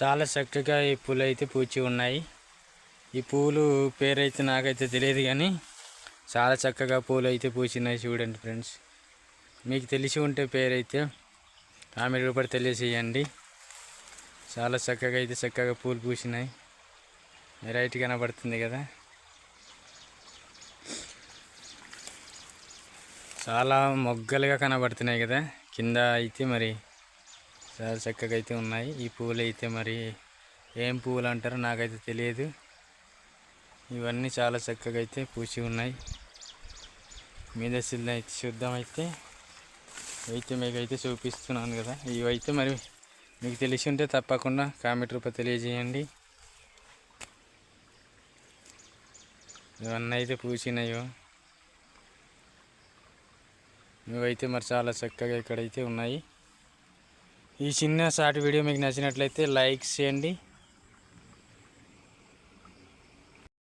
చాలా చక్కగా ఈ పూలు అయితే పూచి ఉన్నాయి. ఈ పూలు పేరైతే నాకైతే తెలియదు కానీ చాలా చక్కగా పూలు అయితే పూచినాయి చూడండి ఫ్రెండ్స్. మీకు తెలిసి ఉంటే పేరైతే కామెంట్ రూపాయలు తెలియజేయండి. చాలా చక్కగా అయితే చక్కగా పూలు పూసినాయి వెరైటీ కనబడుతుంది కదా. చాలా మొగ్గలుగా కనబడుతున్నాయి కదా. కింద అయితే మరి చాలా చక్కగా అయితే ఉన్నాయి. ఈ పూలు అయితే మరి ఏం పువ్వులు అంటారో నాకైతే తెలియదు. ఇవన్నీ చాలా చక్కగా అయితే పూసి ఉన్నాయి. మీద సిల్ అయితే చూద్దాం అయితే అయితే మీకు అయితే చూపిస్తున్నాను కదా. ఇవైతే మరి మీకు తెలిసి ఉంటే తప్పకుండా కామెంట్ రూప తెలియజేయండి. ఇవన్నీ అయితే పూసినాయో. ఇవైతే మరి చాలా చక్కగా ఇక్కడైతే ఉన్నాయి. ఈ చిన్న షార్ట్ వీడియో మీకు నచ్చినట్లయితే లైక్ చేయండి.